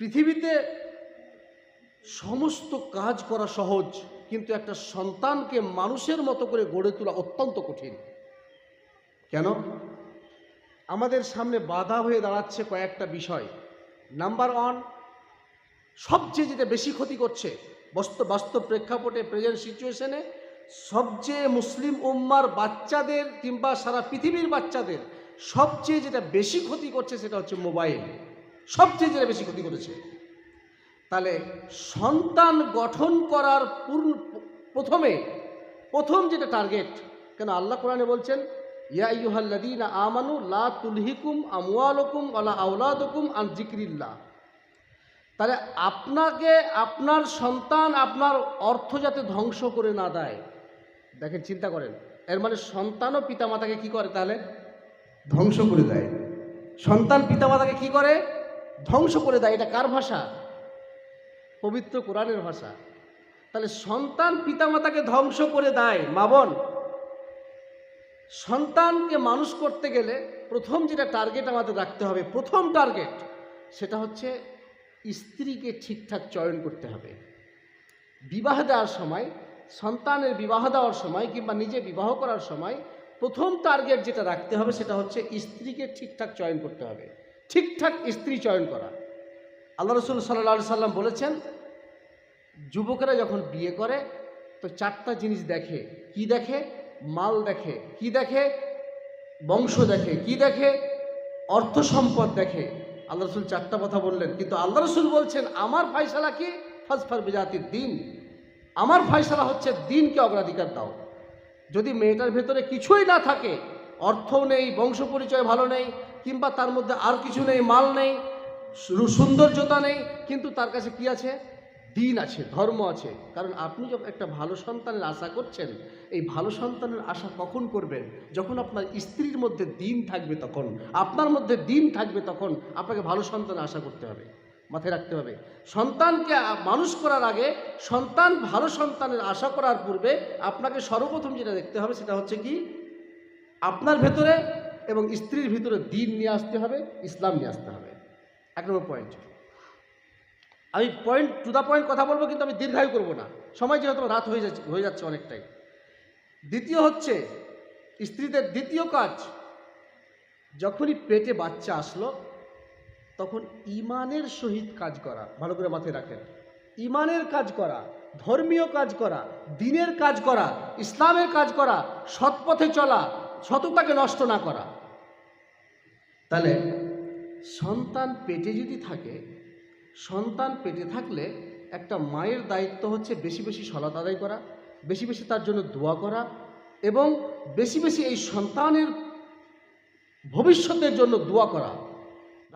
পৃথিবীতে সমস্ত কাজ করা সহজ, কিন্তু একটা সন্তানকে মানুষের মতো করে গড়ে তোলা অত্যন্ত কঠিন। কেন? আমাদের সামনে বাধা হয়ে দাঁড়াচ্ছে কয়েকটা বিষয়। নাম্বার ওয়ান সবচেয়ে যেটা বেশি ক্ষতি করছে বাস্তব বাস্তব প্রেক্ষাপটে প্রেজেন্ট সিচুয়েশনে সবচেয়ে মুসলিম উম্মার বাচ্চাদের কিংবা সারা পৃথিবীর বাচ্চাদের সবচেয়ে যেটা বেশি ক্ষতি করছে সেটা হচ্ছে মোবাইল সবচেয়ে যেটা বেশি ক্ষতি করেছে। তাহলে সন্তান গঠন করার পূর্ণ, প্রথমে প্রথম যেটা টার্গেট কেন আল্লাহ কোরআনে বলছেন, ইয়া ইউহাল্লাদিনা আমানু লা তুলহিকুম আমওয়ালুকুম ওয়ালা আওলাদুকুম আন জিক্রিল্লাহ তাহলে আপনাকে আপনার সন্তান আপনার অর্থ যাতে ধ্বংস করে না দেয়। দেখেন, চিন্তা করেন। এর মানে সন্তানও পিতামাতাকে কি করে তাহলে? ধ্বংস করে দেয়। সন্তান পিতামাতাকে কি করে? ধ্বংস করে দেয়, এটা কার ভাষা? পবিত্র কোরআনের ভাষা। তাহলে সন্তান পিতামাতাকে ধ্বংস করে দেয়, মা বোন। সন্তানকে মানুষ করতে গেলে প্রথম যেটা টার্গেট আমাদের রাখতে হবে, প্রথম টার্গেট সেটা হচ্ছে স্ত্রীকে ঠিকঠাক চয়ন করতে হবে। বিবাহ দেওয়ার সময়, সন্তানের বিবাহ দেওয়ার সময় কিংবা নিজে বিবাহ করার সময় প্রথম টার্গেট যেটা রাখতে হবে সেটা হচ্ছে স্ত্রীকে ঠিকঠাক চয়ন করতে হবে। ঠিকঠাক স্ত্রী চয়ন করা। আল্লাহ রসুল সাল্লাহ সাল্লাম বলেছেন, যুবকেরা যখন বিয়ে করে, তো চারটা জিনিস দেখে। কি দেখে? মাল দেখে। কি দেখে? বংশ দেখে। কি দেখে? অর্থ সম্পদ দেখে। আল্লাহ রসুল চারটা কথা বললেন। কিন্তু আল্লাহ রসুল বলছেন, আমার ফাইসালা কি? ফাজফার বেজাতির দিন আমার ফাইসালা হচ্ছে দিনকে অগ্রাধিকার দাও। যদি মেয়েটার ভেতরে কিছুই না থাকে, অর্থও নেই, বংশ পরিচয় ভালো নেই কিংবা তার মধ্যে আর কিছু নেই, মাল নেই সৌন্দর্যতা নেই, কিন্তু তার কাছে কি আছে? দিন আছে, ধর্ম আছে। কারণ আপনি যখন একটা ভালো সন্তানের আশা করছেন, এই ভালো সন্তানের আশা কখন করবেন? যখন আপনার স্ত্রীর মধ্যে দিন থাকবে তখন, আপনার মধ্যে দিন থাকবে তখন আপনাকে ভালো সন্তানের আশা করতে হবে, মাথায় রাখতে হবে। সন্তানকে মানুষ করার আগে সন্তান ভালো সন্তানের আশা করার পূর্বে আপনাকে সর্বপ্রথম যেটা দেখতে হবে সেটা হচ্ছে কি? আপনার ভেতরে এবং স্ত্রীর ভিতরে দিন নিয়ে আসতে হবে, ইসলাম নিয়ে আসতে হবে। এক নম্বর পয়েন্ট আমি পয়েন্ট টু দ্য পয়েন্ট কথা বলব কিন্তু আমি দীর্ঘায়ু করব না। সময় যেহেতু রাত হয়ে যাচ্ছে হয়ে যাচ্ছে অনেকটাই। দ্বিতীয় হচ্ছে, স্ত্রীদের দ্বিতীয় কাজ, যখনই পেটে বাচ্চা আসলো, তখন ইমানের সহিত কাজ করা, ভালো করে মাথায় রাখেন। ইমানের কাজ করা, ধর্মীয় কাজ করা, দিনের কাজ করা, ইসলামের কাজ করা, সৎপথে চলা, সততাকে নষ্ট না করা। তাহলে সন্তান পেটে যদি থাকে, সন্তান পেটে থাকলে একটা মায়ের দায়িত্ব হচ্ছে বেশি বেশি সলাত আদায় করা, বেশি বেশি তার জন্য দোয়া করা এবং বেশি বেশি এই সন্তানের ভবিষ্যতের জন্য দোয়া করা।